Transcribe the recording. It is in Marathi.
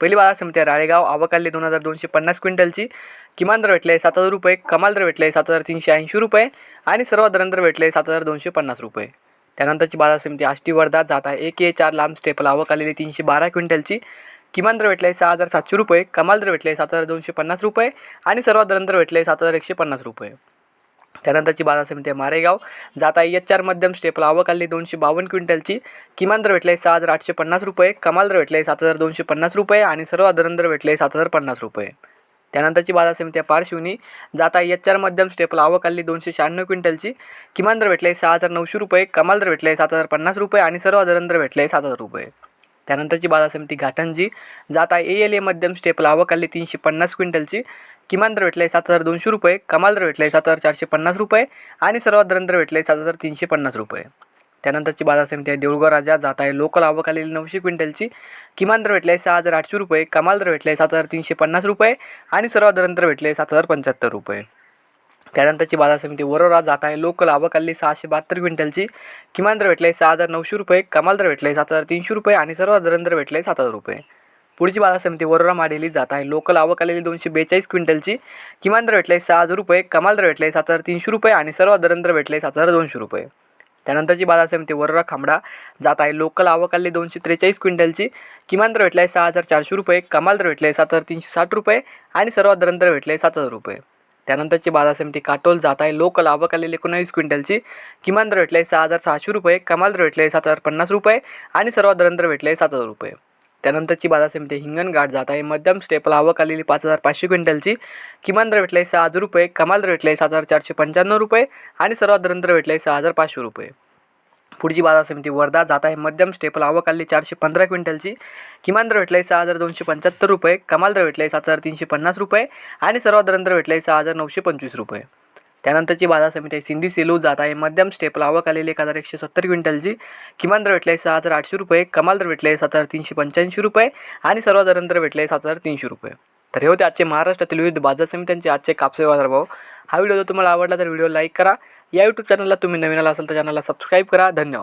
पहिली बाजार समिती आहे राळेगाव. आवकाली दोन हजार दोनशे पन्नास क्विंटलची. किमान दर भेटले सात हजार रुपये. कमाल दर भेटले सात हजार तीनशे ऐंशी रुपये. आणि सर्वात दर भेटले सात हजार दोनशे पन्नास रुपये. त्यानंतरची बाजार समिती आष्टी वर्धा जात आहे. एक ए चार लांब स्टेपल. आवक आलेली तीनशे बारा क्विंटलची. किमान दर भेटले सहा हजार सातशे रुपये. कमाल दर भेटले सात हजार दोनशे पन्नास रुपये. आणि सर्वात दर भेटले सात हजार एकशे पन्नास रुपये. त्यानंतरची बाजार समिती आहे मारेगाव. जात आहे एच चार मध्यम स्टेपला आवक आली दोनशे बावन्न क्विंटलची. किमान दर भेटले सहा हजार आठशे पन्नास रुपये. कमाल दर भेटले सात हजार दोनशे पन्नास रुपये आणि सर्व दर भेटले सात हजार पन्नास रुपये. त्यानंतरची बाजार समिती आहे पारशिवनी. जात आहे एच चार मध्यम स्टेपला आवक आली दोनशे शहाण्णव क्विंटलची. किमान दर भेटले सहा हजार नऊशे रुपये. कमाल दर भेटले सात हजार पन्नास रुपये आणि सर्व दर भेटले सात हजार रुपये. त्यानंतरची बाजार समिती घाटंजी. जात आहे ए एल ए मध्यम स्टेपला आवक आली तीनशे पन्नास क्विंटलची. किमान दर भेटले सात हजार दोनशे रुपये कमाल दर भेटले सात हजार चारशे पन्नास रुपये आणि सर्वात दर भेटले सात हजार तीनशे पन्नास रुपये. त्यानंतरची बाजार समिती आहे देऊळगाव राजा जात आहे लोकल आवक आलेली नऊशे क्विंटलची. किमान दर भेटले सहा हजार आठशे रुपये कमाल दर भेटले सात हजार तीनशे पन्नास रुपये आणि सर्वात दर भेटले सात हजार पंच्याहत्तर रुपये. त्यानंतरची बाजार समिती वरोरा जात आहे लोकल आवक आलेली सहाशे बहात्तर क्विंटलची. किमान दर भेटले सहा हजार नऊशे रुपये कमाल दर भेटले सात हजार तीनशे रुपये आणि सर्वात दर भेटले सात हजार रुपये. पुढची बाजार समिती वरोरा माडेली जात आहे. लोकल आवक आलेली दोनशे बेचाळीस क्विंटलची किमान दर भेटले सहा हजार रुपये कमाल दर भेटले सात हजार तीनशे रुपये आणि सर्वात दर भेटले सात हजार दोनशे रुपये. त्यानंतरची बाजार समिती वरोरा खांबडा जात आहे. लोकल आवक आलेली दोनशे त्रेचाळीस क्विंटलची किमान दर भेटले सहा हजार चारशे रुपये कमाल दर भेटले सात हजार तीनशे साठ रुपये आणि सर्वात दर भेटले सात हजार रुपये. त्यानंतरची बाजार समिती काटोल जात आहे. लोकल आवक आलेली एकोणावीस क्विंटलची किमान दर भेटले सहा हजार सहाशे रुपये कमाल दर भेटले सात हजार पन्नास रुपये आणि सर्वात दर भेटले सात हजार रुपये. त्यानंतरची बाजार समिती हिंगणघाट जात आहे. मध्यम स्टेपल आवक आलेली पाच हजार पाचशे क्विंटलची. किमान दर भेटले सहा हजार रुपये कमाल दर भेटले सात हजार चारशे पंच्याण्णव रुपये आणि सर्वात दर आहे सहा हजार पाचशे रुपये. पुढची बाजार समिती वर्धा जात आहे. मध्यम स्टेपल आवक आलेली चारशे पंधरा क्विंटलची. किमान दर भेटले सहा हजार दोनशे पंच्याहत्तर रुपये कमाल दर भेटले सात हजार तीनशे पन्नास रुपये आणि सर्वात दर भेटले सहा हजार नऊशे पंचवीस रुपये. त्यानंतरची बाजार समिती आहे. सिंधी सेलू जात आहे. मध्यम स्टेपला आवक आलेली एक हजार एकशे सत्तर क्विंटलची. किमान दर भेटले सहा हजार आठशे रुपये. कमाल दर भेटले सात हजार तीनशे पंच्याऐंशी रुपये. आणि सर्वात दर भेटले सात हजार तीनशे रुपये. तर हे होते आजचे महाराष्ट्रातील विविध बाजार समित्यांचे आजचे कापसे बाजारभाव हा व्हिडिओ जर तुम्हाला आवडला तर व्हिडिओ लाईक करा. या यूट्यूब चॅनलला तुम्ही नवीन आला असाल तर चॅनलला सबस्क्राईब करा. धन्यवाद.